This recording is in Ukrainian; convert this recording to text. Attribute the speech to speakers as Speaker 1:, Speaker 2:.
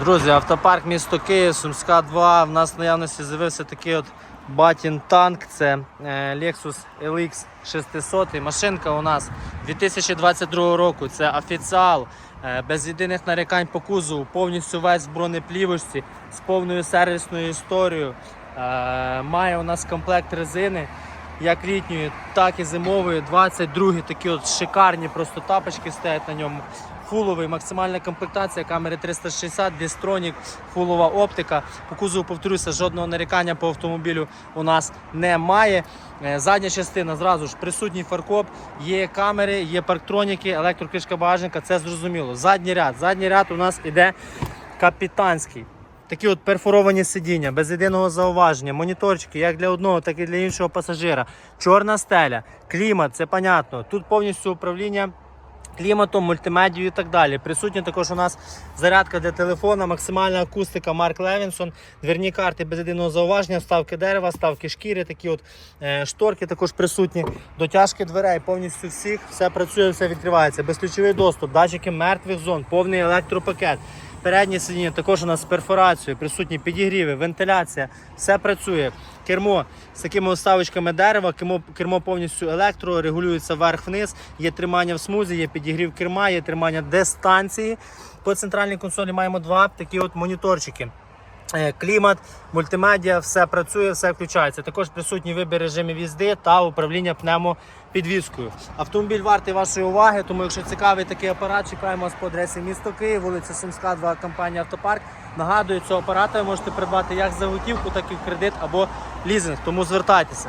Speaker 1: Друзі, автопарк місто Київ, Сумська 2. В нас в наявності з'явився такий от Батін танк. Це е, Lexus LX 600. Машинка у нас 2022 року. Це офіціал. е, Без єдиних нарікань по кузову, повністю весь в бронеплівочці з повною сервісною історією. Е, Має у нас комплект резини як літньої, так і зимової. 22 такі от шикарні просто тапочки стоять на ньому. Фуловий, максимальна комплектація, камери 360, Дістронік, фулова оптика. По кузову, повторюся, жодного нарікання по автомобілю у нас немає. Е, Задня частина зразу ж присутній фаркоп, є камери, є парктроніки, електрокришка багажника, це зрозуміло. Задній ряд. Задній ряд у нас іде капітанський. Такі от перфоровані сидіння, без єдиного зауваження, моніторчики як для одного, так і для іншого пасажира. Чорна стеля, клімат, це понятно. Тут повністю управління кліматом, мультимедією і так далі. Присутня також у нас зарядка для телефона, максимальна акустика Марк Левінсон, дверні карти без єдиного зауваження, вставки дерева, вставки шкіри, такі от е, шторки також присутні, дотяжки дверей, повністю всіх, все працює, все відкривається. Безключовий доступ, датчики мертвих зон, повний електропакет. Переднє сидіння також у нас з перфорацією, присутні підігріви, вентиляція, все працює. Кермо з такими оставочками дерева, кермо, кермо повністю електро, регулюється вверх-вниз, є тримання в смузі, є підігрів керма, є тримання дистанції. По центральній консолі маємо два такі от моніторчики. Е, Клімат, мультимедіа, все працює, все включається. Також присутній вибір режимів візди та управління пневмопідвіскою. Автомобіль вартий вашої уваги, тому якщо цікавий такий апарат, чекаємо вас по адресі місто Київ, вулиця Сумська, 2, компанія Автопарк. Нагадую, цього апарата ви можете придбати як за готівку, так і в кредит або лізинг. Тому звертайтеся.